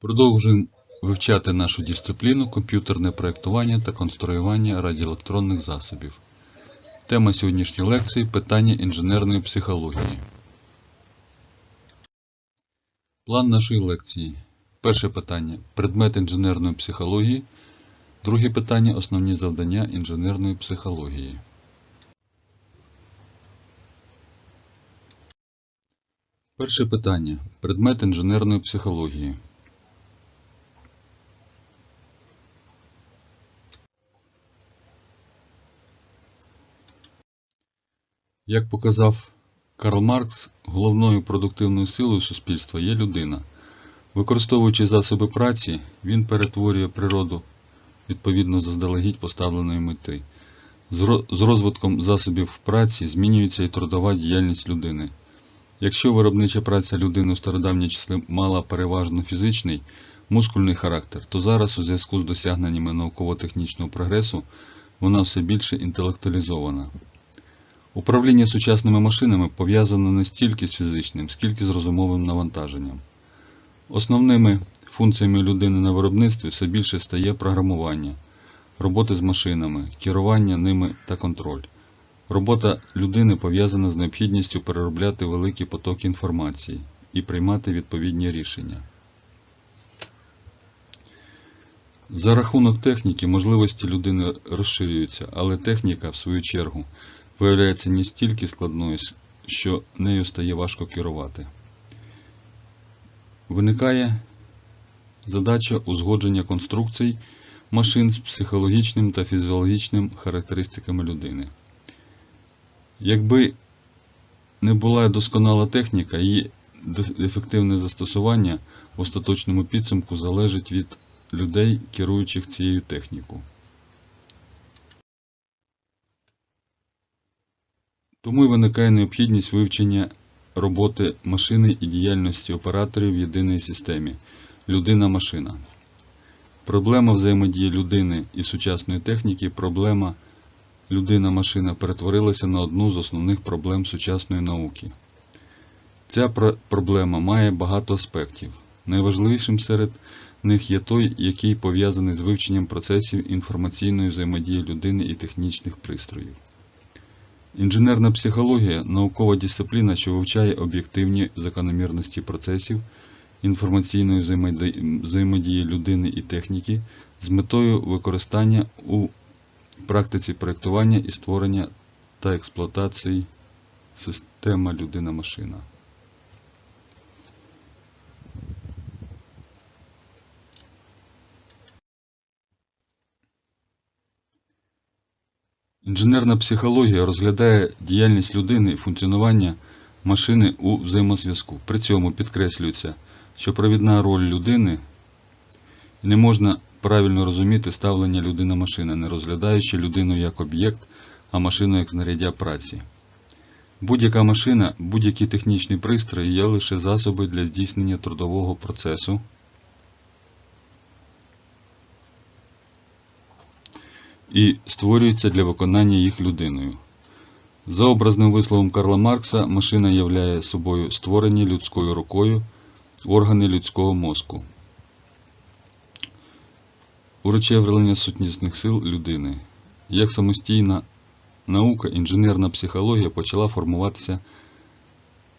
Продовжуємо вивчати нашу дисципліну комп'ютерне проєктування та конструювання радіоелектронних засобів. Тема сьогоднішньої лекції питання інженерної психології. План нашої лекції. Перше питання предмет інженерної психології. Друге питання основні завдання інженерної психології. Перше питання предмет інженерної психології. Як показав Карл Маркс, головною продуктивною силою суспільства є людина. Використовуючи засоби праці, він перетворює природу відповідно заздалегідь поставленої мети. З розвитком засобів праці змінюється і трудова діяльність людини. Якщо виробнича праця людини у стародавні часи мала переважно фізичний, мускульний характер, то зараз у зв'язку з досягненнями науково-технічного прогресу вона все більше інтелектуалізована. Управління сучасними машинами пов'язано не стільки з фізичним, скільки з розумовим навантаженням. Основними функціями людини на виробництві все більше стає програмування, роботи з машинами, керування ними та контроль. Робота людини пов'язана з необхідністю переробляти великі потоки інформації і приймати відповідні рішення. За рахунок техніки можливості людини розширюються, але техніка, в свою чергу, виявляється не стільки складною, що нею стає важко керувати. Виникає задача узгодження конструкцій машин з психологічним та фізіологічним характеристиками людини. Якби не була досконала техніка, її ефективне застосування в остаточному підсумку залежить від людей, керуючих цією технікою. Тому й виникає необхідність вивчення роботи машини і діяльності операторів в єдиній системі людина-машина. Проблема взаємодії людини і сучасної техніки, проблема людина-машина перетворилася на одну з основних проблем сучасної науки. Ця проблема має багато аспектів. Найважливішим серед них є той, який пов'язаний з вивченням процесів інформаційної взаємодії людини і технічних пристроїв. Інженерна психологія наукова дисципліна, що вивчає об'єктивні закономірності процесів інформаційної взаємодії людини і техніки з метою використання у практиці проєктування і створення та експлуатації система людина-машина. Інженерна психологія розглядає діяльність людини і функціонування машини у взаємозв'язку. При цьому підкреслюється, що провідна роль людини не можна правильно розуміти ставлення людина-машина, не розглядаючи людину як об'єкт, а машину як знаряддя праці. Будь-яка машина, будь-які технічні пристрої є лише засоби для здійснення трудового процесу. І створюються для виконання їх людиною. За образним висловом Карла Маркса, машина являє собою створені людською рукою органи людського мозку. Урочевлення сутнісних сил людини. Як самостійна наука, інженерна психологія почала формуватися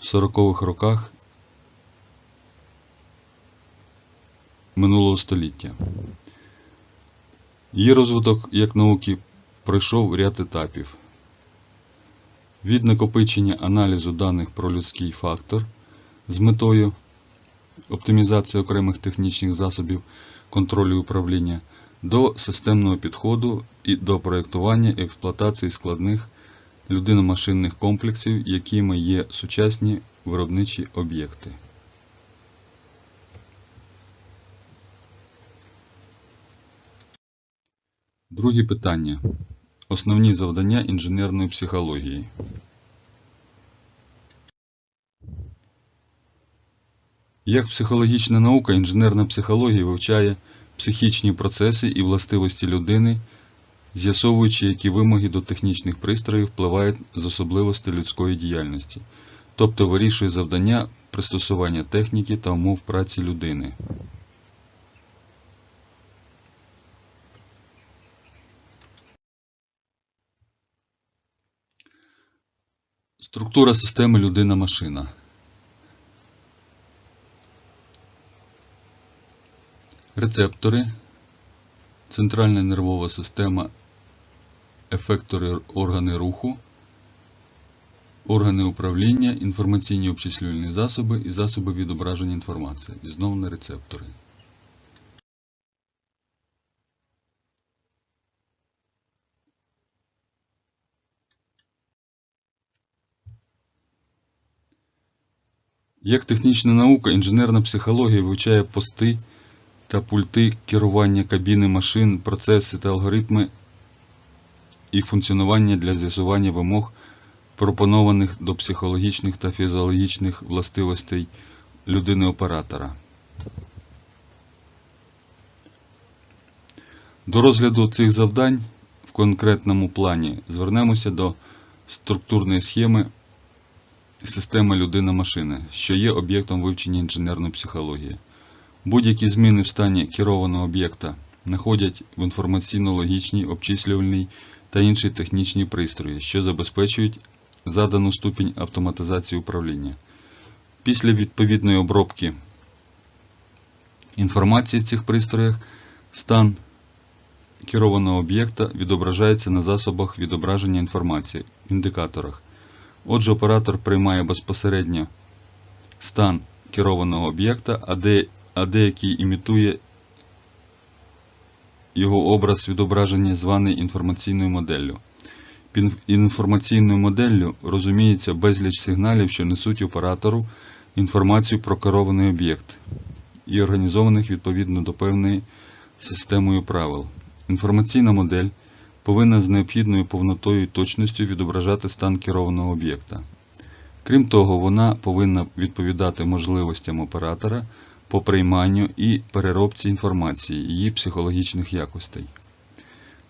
в 40-х роках минулого століття. Її розвиток як науки пройшов ряд етапів. Від накопичення аналізу даних про людський фактор з метою оптимізації окремих технічних засобів контролю і управління до системного підходу і до проєктування і експлуатації складних людино-машинних комплексів, якими є сучасні виробничі об'єкти. Друге питання. Основні завдання інженерної психології. Як психологічна наука, інженерна психологія вивчає психічні процеси і властивості людини, з'ясовуючи, які вимоги до технічних пристроїв впливають з особливостей людської діяльності, тобто вирішує завдання пристосування техніки та умов праці людини. Структура системи людина-машина. Рецептори, центральна нервова система, ефектори органи руху, органи управління, інформаційні обчислювальні засоби і засоби відображення інформації. І знову на рецептори. Як технічна наука, інженерна психологія вивчає пости та пульти керування кабіни машин, процеси та алгоритми їх функціонування для з'ясування вимог, пропонованих до психологічних та фізіологічних властивостей людини-оператора. До розгляду цих завдань в конкретному плані звернемося до структурної схеми системи людина-машина, що є об'єктом вивчення інженерної психології. Будь-які зміни в стані керованого об'єкта знаходять в інформаційно-логічній, обчислювальній та інші технічні пристрої, що забезпечують задану ступінь автоматизації управління. Після відповідної обробки інформації в цих пристроях стан керованого об'єкта відображається на засобах відображення інформації індикаторах. Отже, оператор приймає безпосередньо стан керованого об'єкта, а, де, а деякий імітує його образ відображення, званий інформаційною моделлю. Під інформаційною моделлю розуміється безліч сигналів, що несуть оператору інформацію про керований об'єкт і організованих відповідно до певної системою правил. Інформаційна модель повинна з необхідною повнотою і точністю відображати стан керованого об'єкта. Крім того, вона повинна відповідати можливостям оператора по прийманню і переробці інформації, її психологічних якостей.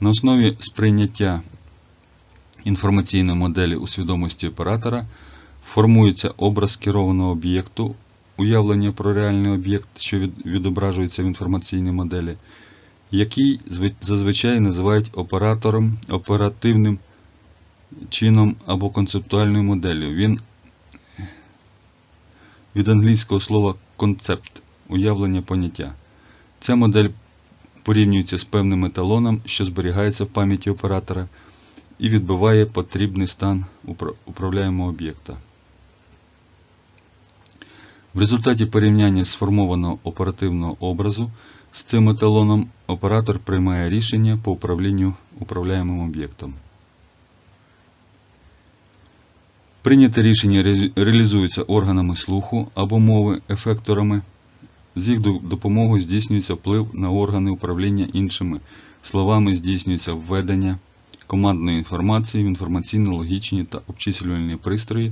На основі сприйняття інформаційної моделі у свідомості оператора формується образ керованого об'єкту, уявлення про реальний об'єкт, що відображується в інформаційній моделі, який зазвичай називають оператором, оперативним чином або концептуальною моделлю. Він від англійського слова концепт уявлення поняття. Ця модель порівнюється з певним еталоном, що зберігається в пам'яті оператора, і відбиває потрібний стан управляємого об'єкта. В результаті порівняння сформованого оперативного образу з цим еталоном оператор приймає рішення по управлінню управляємим об'єктом. Прийняте рішення реалізується органами слуху або мови, ефекторами. З їх допомогою здійснюється вплив на органи управління іншими словами, здійснюється введення командної інформації в інформаційно-логічні та обчислювальні пристрої,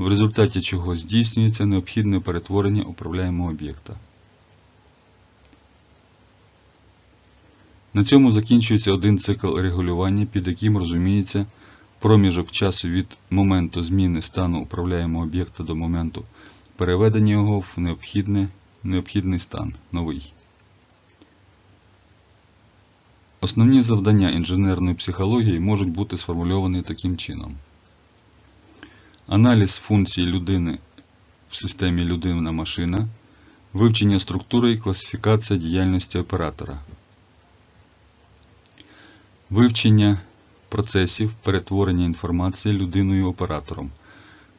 в результаті чого здійснюється необхідне перетворення управляємого об'єкта. На цьому закінчується один цикл регулювання, під яким розуміється проміжок часу від моменту зміни стану управляємого об'єкта до моменту переведення його в необхідне, необхідний стан новий. Основні завдання інженерної психології можуть бути сформульовані таким чином. Аналіз функцій людини в системі людина-машина, вивчення структури і класифікація діяльності оператора, вивчення процесів перетворення інформації людиною-оператором.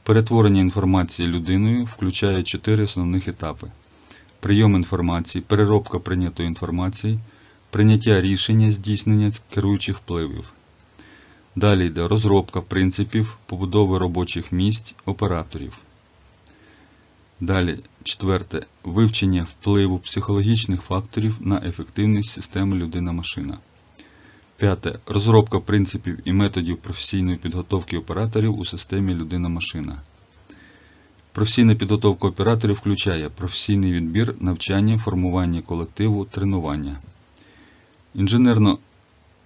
Перетворення інформації людиною включає чотири основних етапи: прийом інформації, переробка прийнятої інформації, прийняття рішення здійснення керуючих впливів. Далі йде розробка принципів побудови робочих місць операторів. Далі, четверте, вивчення впливу психологічних факторів на ефективність системи людина-машина. П'яте. Розробка принципів і методів професійної підготовки операторів у системі людина-машина. Професійна підготовка операторів включає професійний відбір, навчання, формування колективу, тренування,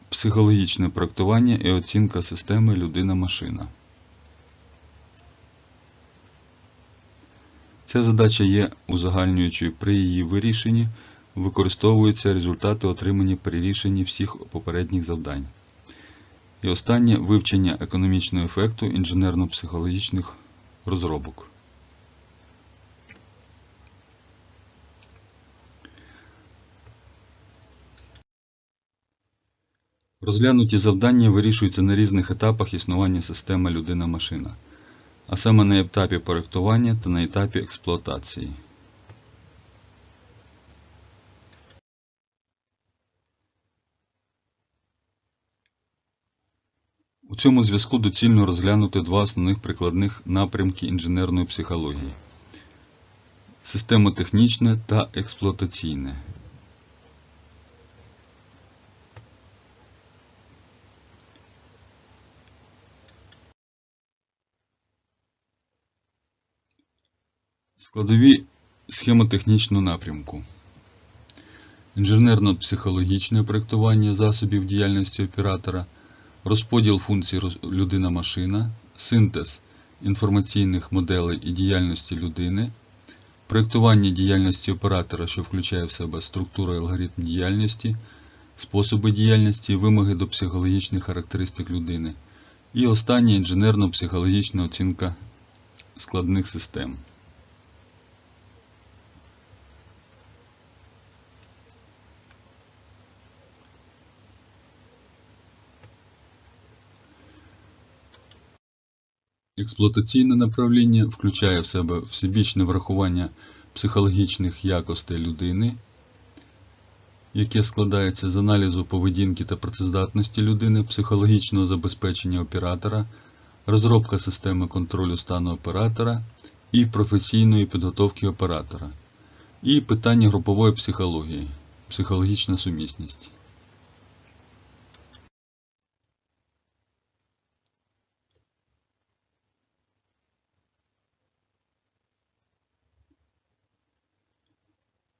інженерно-психологічне проектування і оцінка системи людина-машина. Ця задача є узагальнюючою при її вирішенні використовуються результати, отримані при рішенні всіх попередніх завдань. І останнє вивчення економічного ефекту інженерно-психологічних розробок. Розглянуті завдання вирішуються на різних етапах існування системи людина-машина, а саме на етапі проєктування та на етапі експлуатації. У цьому зв'язку доцільно розглянути два основних прикладних напрямки інженерної психології системотехнічне та експлуатаційне. Складові схемотехнічного напрямку. Інженерно-психологічне проєктування засобів діяльності оператора, розподіл функцій людина-машина, синтез інформаційних моделей і діяльності людини, проєктування діяльності оператора, що включає в себе структуру і алгоритм діяльності, способи діяльності і вимоги до психологічних характеристик людини. І останнє інженерно-психологічна оцінка складних систем. Експлуатаційне направління включає в себе всебічне врахування психологічних якостей людини, яке складається з аналізу поведінки та працездатності людини, психологічного забезпечення оператора, розробка системи контролю стану оператора і професійної підготовки оператора, і питання групової психології, психологічна сумісність.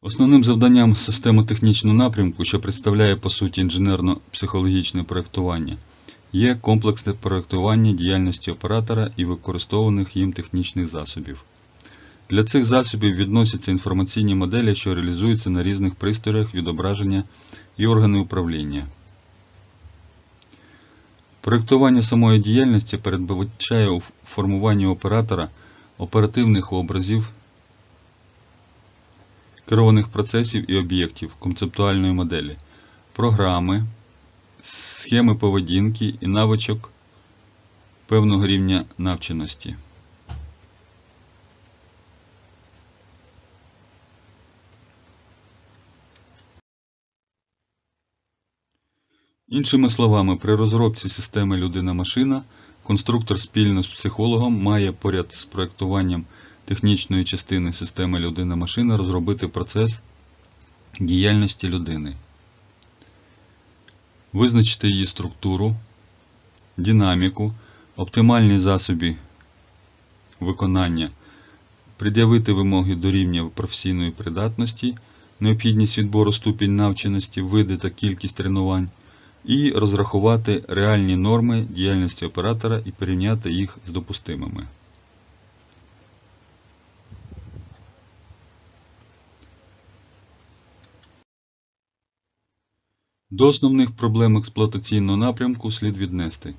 Основним завданням системотехнічного напрямку, що представляє по суті інженерно-психологічне проєктування, є комплексне проєктування діяльності оператора і використовуваних їм технічних засобів. Для цих засобів відносяться інформаційні моделі, що реалізуються на різних пристроях відображення і органи управління. Проєктування самої діяльності передбачає у формуванні оператора оперативних образів, керованих процесів і об'єктів концептуальної моделі, програми, схеми поведінки і навичок певного рівня навченості. Іншими словами, при розробці системи людина-машина конструктор спільно з психологом має поряд з проєктуванням технічної частини системи людина-машина розробити процес діяльності людини, визначити її структуру, динаміку, оптимальні засоби виконання, пред'явити вимоги до рівня професійної придатності, необхідність відбору ступінь навченості, види та кількість тренувань, і розрахувати реальні норми діяльності оператора і порівняти їх з допустимими. До основних проблем експлуатаційного напрямку слід віднести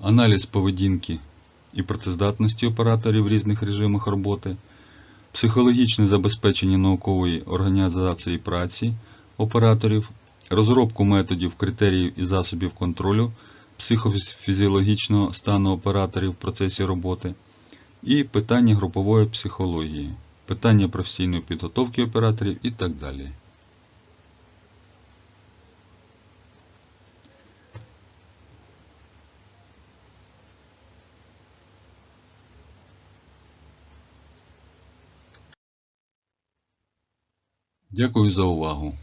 аналіз поведінки і працездатності операторів в різних режимах роботи, психологічне забезпечення наукової організації праці операторів, розробку методів, критеріїв і засобів контролю психофізіологічного стану операторів в процесі роботи, і питання групової психології, питання професійної підготовки операторів і так далі. Дякую за увагу.